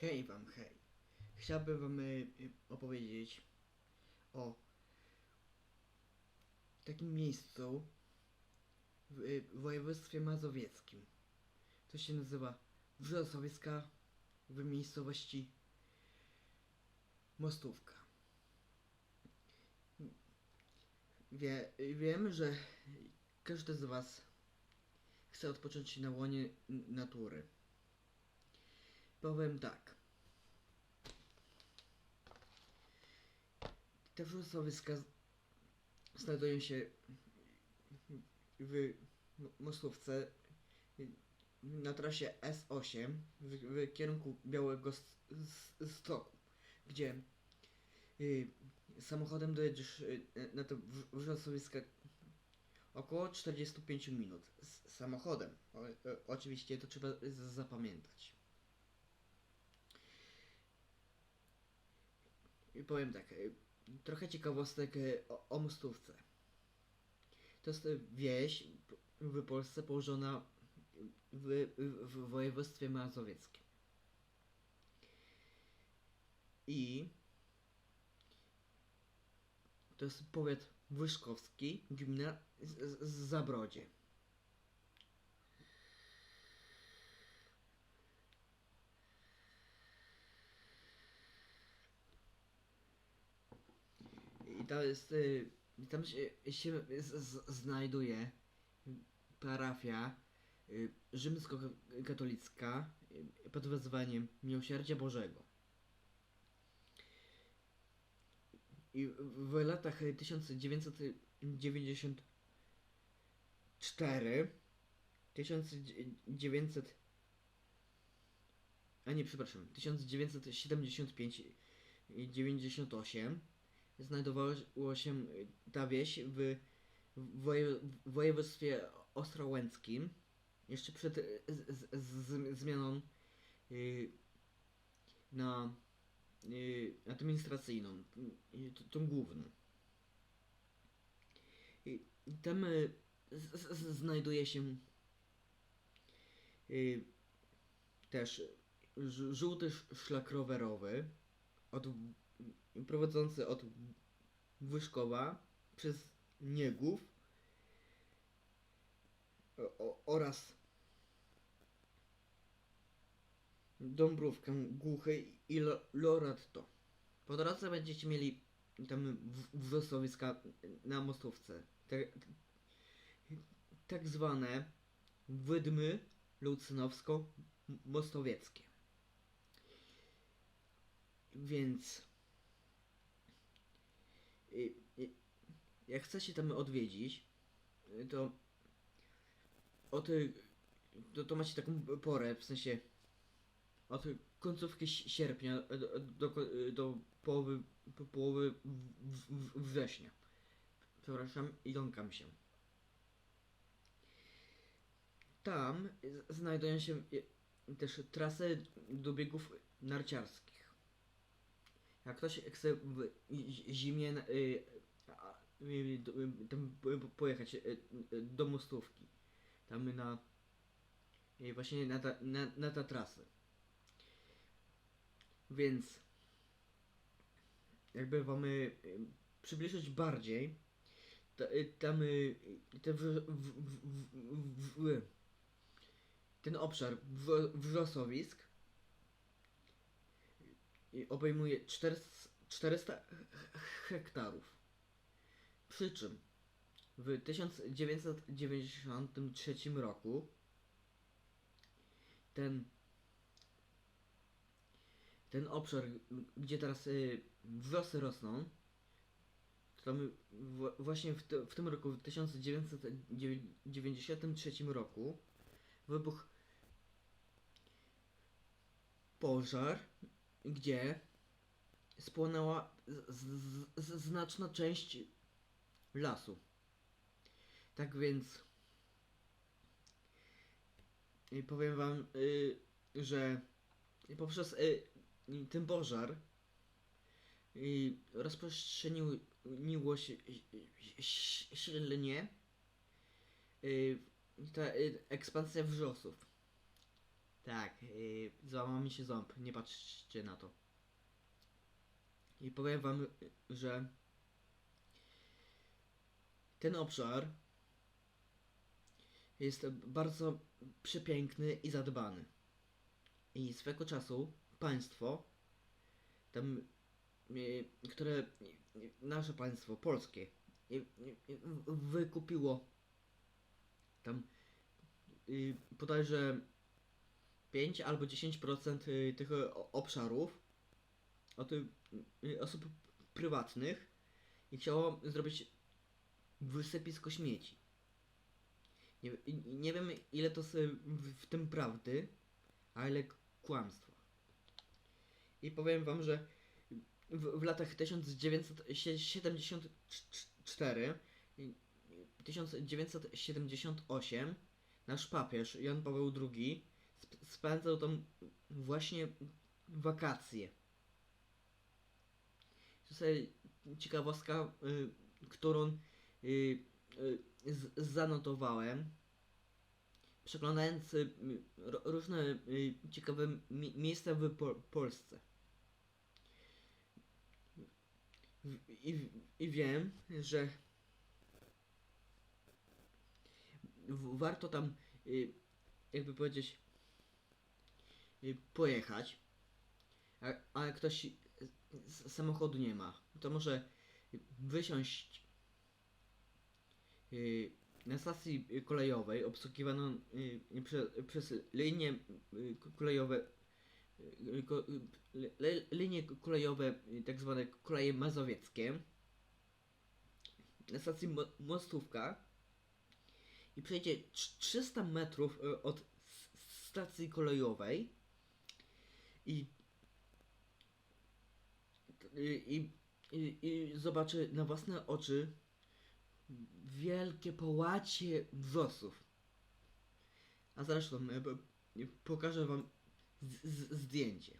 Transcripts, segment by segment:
Hej wam, hej. Chciałbym wam y, y, opowiedzieć o takim miejscu w, y, w województwie mazowieckim. To się nazywa Wrzosowiecka w miejscowości Mostówka. Wie, wiem, że każdy z was chce odpocząć na łonie natury. Powiem tak. Te wrzosowiska znajdują się w Mostówce na trasie S8 w, w kierunku Białego Stoku, gdzie y, samochodem dojedziesz y, na te wrz- wrzosowiska około 45 minut. Z samochodem. O, o, oczywiście to trzeba zapamiętać. Powiem tak, y, trochę ciekawostek y, o, o Mostówce. To jest y, wieś w Polsce położona w, w, w województwie mazowieckim. I to jest powiat wyszkowski, gmina z, z Zabrodzie. I to jest, y, tam się, się z, z, znajduje parafia y, rzymskokatolicka y, pod wezwaniem Miłosierdzia Bożego. I w latach 1994 1900 a nie, przepraszam, 1975 i 98 znajdowało się ta wieś w woje, w województwie ostrołęckim jeszcze przed y, z, z, z, zmianą y, na y, administracyjną, y, tą główną. I tam y, z, z, znajduje się y, też żółty sz- szlak rowerowy od, prowadzący od Wyszkowa przez Niegów oraz Dąbrówkę Głuchy i Lo- Loretto. Po drodze będziecie mieli tam w- wrzosowiska na mostówce. Te, tak zwane wydmy lucynowsko-mostowieckie. Więc jak chcecie tam odwiedzić, y, to od y, to, to macie taką porę, w sensie od końcówki si- sierpnia do, do, do połowy, po połowy w, w, września. Przepraszam, jąkam się. Tam znajdują się y, też trasy do biegów narciarskich. Jak ktoś chce w zi- zimie y, y, y, tam po- pojechać y, y, do Mostówki, tam na y, właśnie na, ta, na, na te trasy. Więc jakby wam y, przybliżyć bardziej, to, y, tam y, te w, w, w, w, w, ten obszar wrzosowisk obejmuje 400, 400 hektarów. Przy czym w 1993 roku ten ten obszar, gdzie teraz y, rosną, tam właśnie w, w tym roku, w 1993 roku, wybuchł pożar, gdzie spłonęła z, z, z, znaczna część lasu. Tak więc y, powiem wam, y, że poprzez y, ten pożar y, rozprzestrzeniło się silnie y, ta y, ekspansja wrzosów. Tak, yy, złamał mi się ząb, nie patrzcie na to. I powiem wam, że ten obszar jest bardzo przepiękny i zadbany. I swego czasu państwo, tam, yy, które, nasze państwo, polskie, yy, wykupiło tam bodajże 5 albo 10% y, tych y, obszarów od y, osób prywatnych i chciało zrobić wysypisko śmieci. Nie, nie wiem ile to w, tym prawdy, a ile kłamstwa. I powiem wam, że w, w latach 1974 i- i 1978 nasz papież Jan Paweł II spędzał tam właśnie wakacje. Sobie ciekawostka, y, którą y, y, z, zanotowałem. Przeglądając y, ro, różne y, ciekawe mi, miejsca w po, Polsce. I, I wiem, że warto tam, y, jakby powiedzieć, pojechać, a, ale ktoś samochodu nie ma, to może wysiąść y, na stacji kolejowej obsługiwaną y, prze, przez linie y, kolejowe y, ko- y, le, linie kolejowe y, tak zwane koleje mazowieckie na stacji Mo- Mostówka i przejdzie trz- 300 metrów y, od stacji kolejowej i i, i, i zobaczy na własne oczy wielkie połacie wrzosów. A zresztą e, po- pokażę wam z, z, zdjęcie.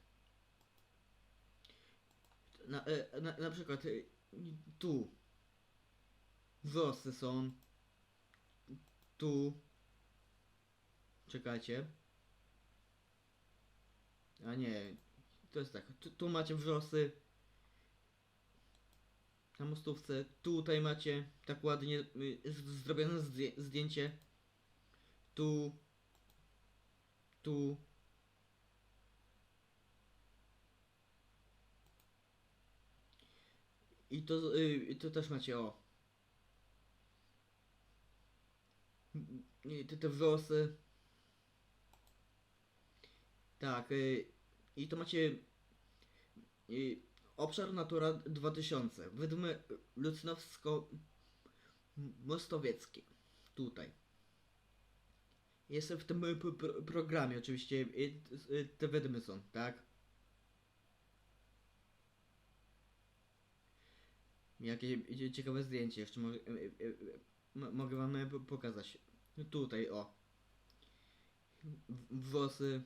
Na, e, na, na przykład e, tu wrzosy są. Tu. Czekajcie. A nie, to jest tak. Tu, tu macie wrzosy. Na mostówce. Tutaj macie tak ładnie y, zrobione zdję, zdjęcie. Tu. Tu. I to, y, to też macie o. I te, te włosy. Tak. Y, I to macie y, obszar Natura 2000. Wydmy Lucynowsko-Mostowieckie. Tutaj. Jestem w tym programie oczywiście. y, Te wydmy są, tak? Jakie ciekawe zdjęcie jeszcze mogę, mo- mogę wam po- pokazać. Tutaj, o. Włosy.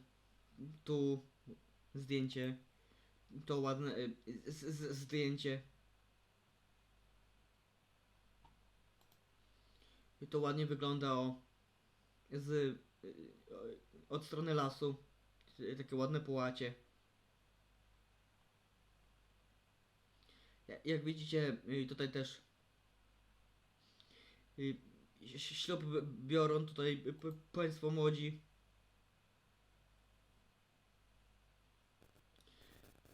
Tu. Zdjęcie. To ładne y, z, z, zdjęcie. To ładnie wygląda o. Z. y, Od strony lasu. Takie ładne połacie. Ja- Jak widzicie, y, tutaj też ślub biorą tutaj państwo młodzi.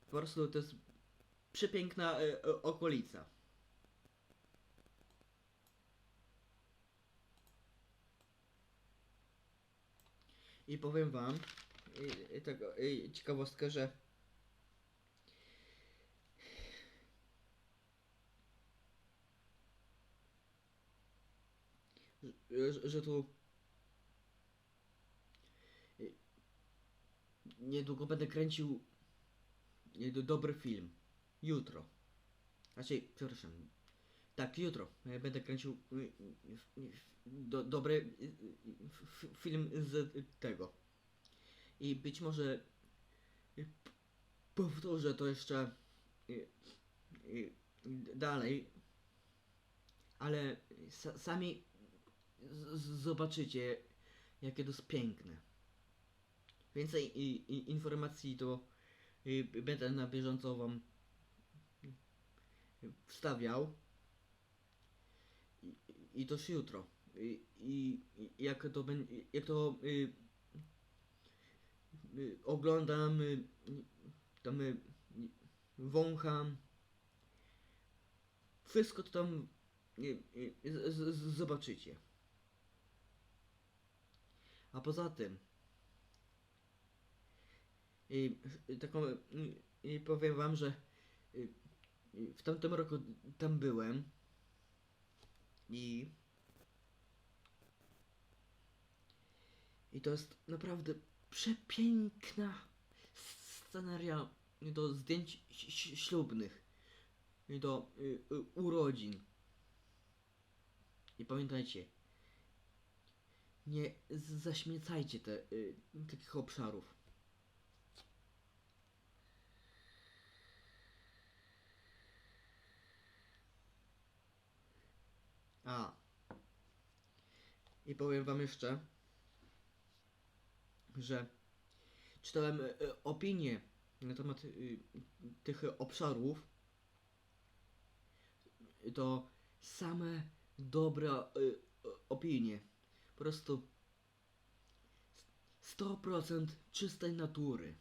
Po prostu to jest przepiękna y, o- okolica. I powiem wam y, y, tego, y, ciekawostkę, że że, że tu y, niedługo będę kręcił y, dobry film. Jutro. Znaczy, przepraszam. Tak, jutro będę kręcił y, y, y, do, dobry film z tego. I być może powtórzę to jeszcze dalej. Ale sa, sami zobaczycie, jakie to jest piękne. więcej informacji to będę na bieżąco wam wstawiał. I, i toż jutro. I, i i jak to będzie, jak to y, y, oglądam, y, tam y, wącham. Wszystko to tam y, y, z, z, zobaczycie. A poza tym, i, taką, y, powiem wam, że y, y, w tamtym roku tam byłem i i to jest naprawdę przepiękna sceneria do zdjęć ślubnych i do y, urodzin. I pamiętajcie, nie zaśmiecajcie te, takich obszarów. A. I powiem wam jeszcze, że czytałem y, y, opinie na temat y, tych obszarów. To same dobre y, opinie. Po prostu 100% czystej natury.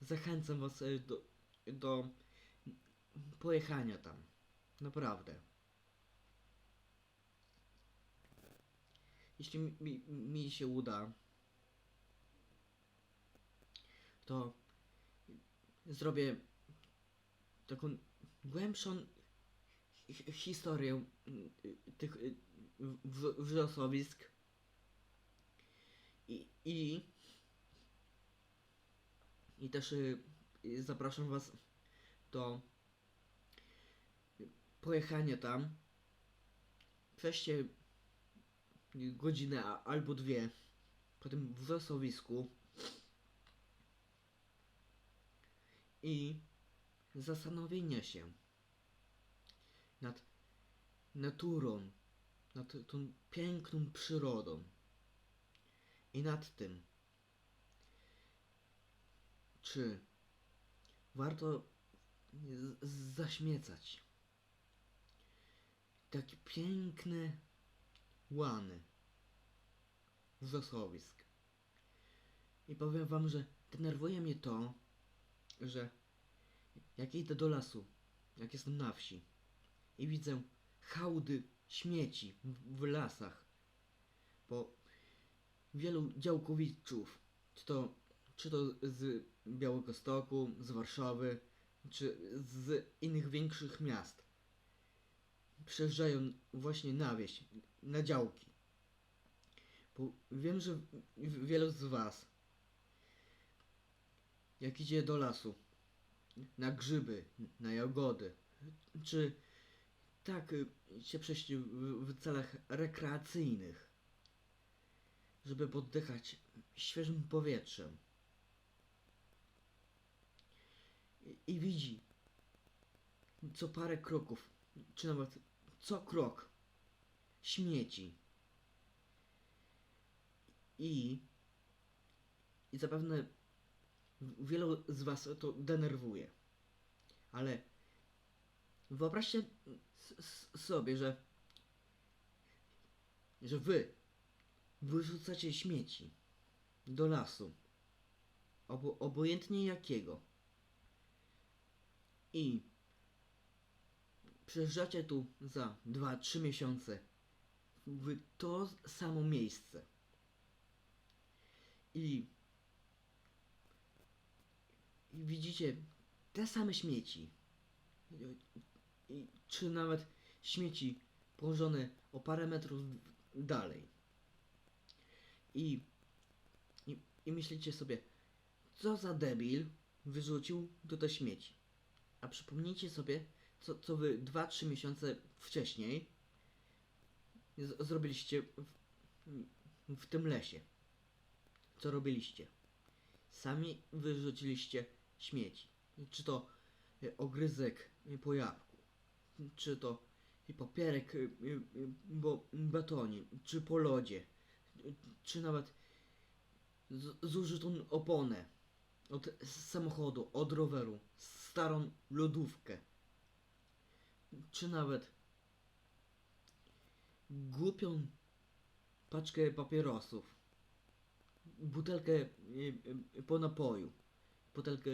Zachęcam was do, do pojechania tam. Naprawdę. Jeśli mi, mi, się uda, to zrobię taką głębszą hi- historię y, tych y, wrzosowisk i, i, i też y, zapraszam was do pojechania tam. Weźcie godzinę albo dwie po tym wrzosowisku i zastanowienia się nad naturą, nad tą piękną przyrodą i nad tym, czy warto zaśmiecać takie piękne łany wrzosowisk. I powiem wam, że denerwuje mnie to, że jak idę do lasu, jak jestem na wsi i widzę hałdy śmieci w, w lasach, bo wielu działkowiczów, czy to, czy to z Białegostoku, z Warszawy, czy z innych większych miast, przyjeżdżają właśnie na wieś, na działki. Bo wiem, że wielu z was, jak idzie do lasu, na grzyby, na jagody, czy tak y, się przejść w, w celach rekreacyjnych, żeby poddychać świeżym powietrzem. I, I widzi co parę kroków, czy nawet co krok śmieci. I, i zapewne wielu z Was to denerwuje. Ale wyobraźcie sobie, że, że Wy wyrzucacie śmieci do lasu, obo, obojętnie jakiego. I przyjeżdżacie tu za 2-3 miesiące w to samo miejsce. I, i widzicie te same śmieci. I, czy nawet śmieci położone o parę metrów dalej. I, i, I myślicie sobie, co za debil wyrzucił tutaj śmieci. A przypomnijcie sobie, co, co wy 2-3 miesiące wcześniej z, zrobiliście w, w tym lesie. Co robiliście? Sami wyrzuciliście śmieci. Czy to y, ogryzek y, po jabłku, czy to y, papierek po batonie, czy po lodzie, czy nawet zużytą oponę od samochodu, od roweru, starą lodówkę, czy nawet głupią paczkę papierosów, butelkę y, y, po napoju, butelkę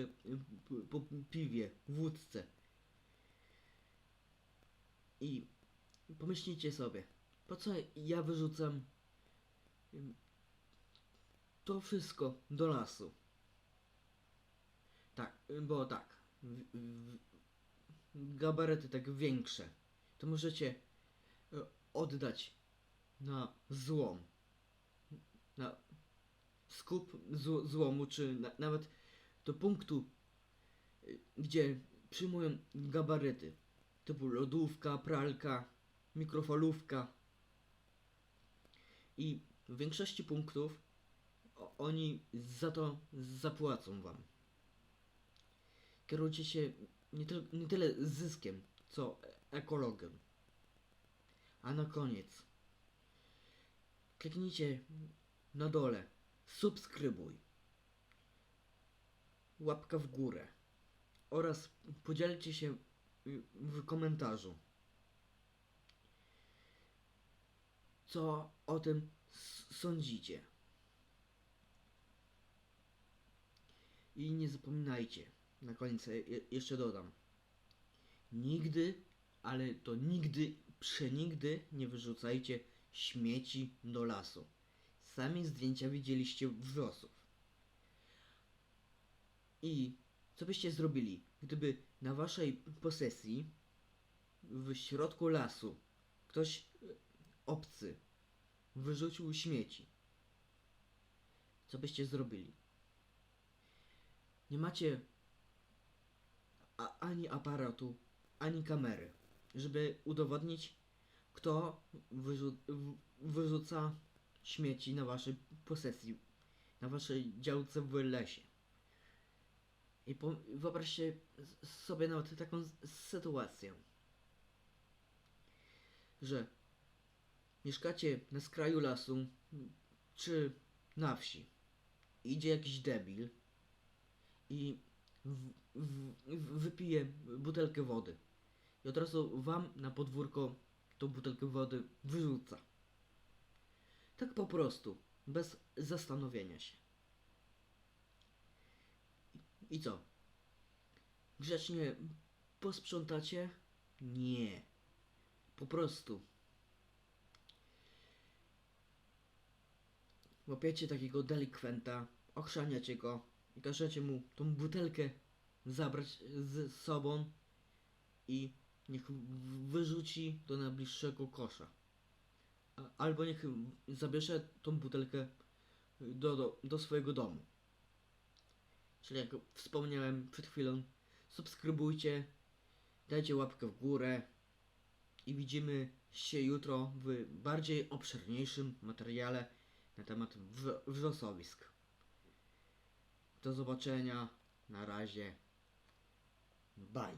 p- po piwie, wódce. I pomyślcie sobie, po co ja wyrzucam to wszystko do lasu? Tak, bo tak, gabaryty tak większe, to możecie y, oddać na złom, na skup zł, złomu, czy na, nawet do punktu, y, gdzie przyjmują gabaryty, typu lodówka, pralka, mikrofalówka. I w większości punktów oni za to zapłacą wam. Kierujcie się nie, tyl, nie tyle zyskiem, co ekologią. A na koniec. Kliknijcie na dole. Subskrybuj, łapka w górę. Oraz podzielcie się y, w komentarzu. Co o tym sądzicie. I nie zapominajcie, na koniec je- je- jeszcze dodam. Nigdy, ale to nigdy, przenigdy nie wyrzucajcie śmieci do lasu. Sami zdjęcia widzieliście wrzosów. I co byście zrobili, gdyby na waszej posesji w środku lasu ktoś e, obcy wyrzucił śmieci? Co byście zrobili? Nie macie a, ani aparatu, ani kamery, żeby udowodnić, kto wyrzu- wyrzuca śmieci na waszej posesji, na waszej działce w lesie. I wyobraźcie sobie nawet taką sytuację, że mieszkacie na skraju lasu czy na wsi. Idzie jakiś debil i w, w, wypije butelkę wody. I od razu wam na podwórko tą butelkę wody wyrzuca. Tak po prostu, bez zastanowienia się. I co? Grzecznie posprzątacie? Nie. Po prostu. Łapiecie takiego delikwenta, ochrzaniacie go i każecie mu tą butelkę zabrać z sobą i niech wyrzuci do najbliższego kosza. Albo niech zabierze tą butelkę do, do, do swojego domu. Czyli jak wspomniałem przed chwilą, subskrybujcie, dajcie łapkę w górę i widzimy się jutro w bardziej obszerniejszym materiale na temat wrzo- wrzosowisk. Do zobaczenia. Na razie. Bye.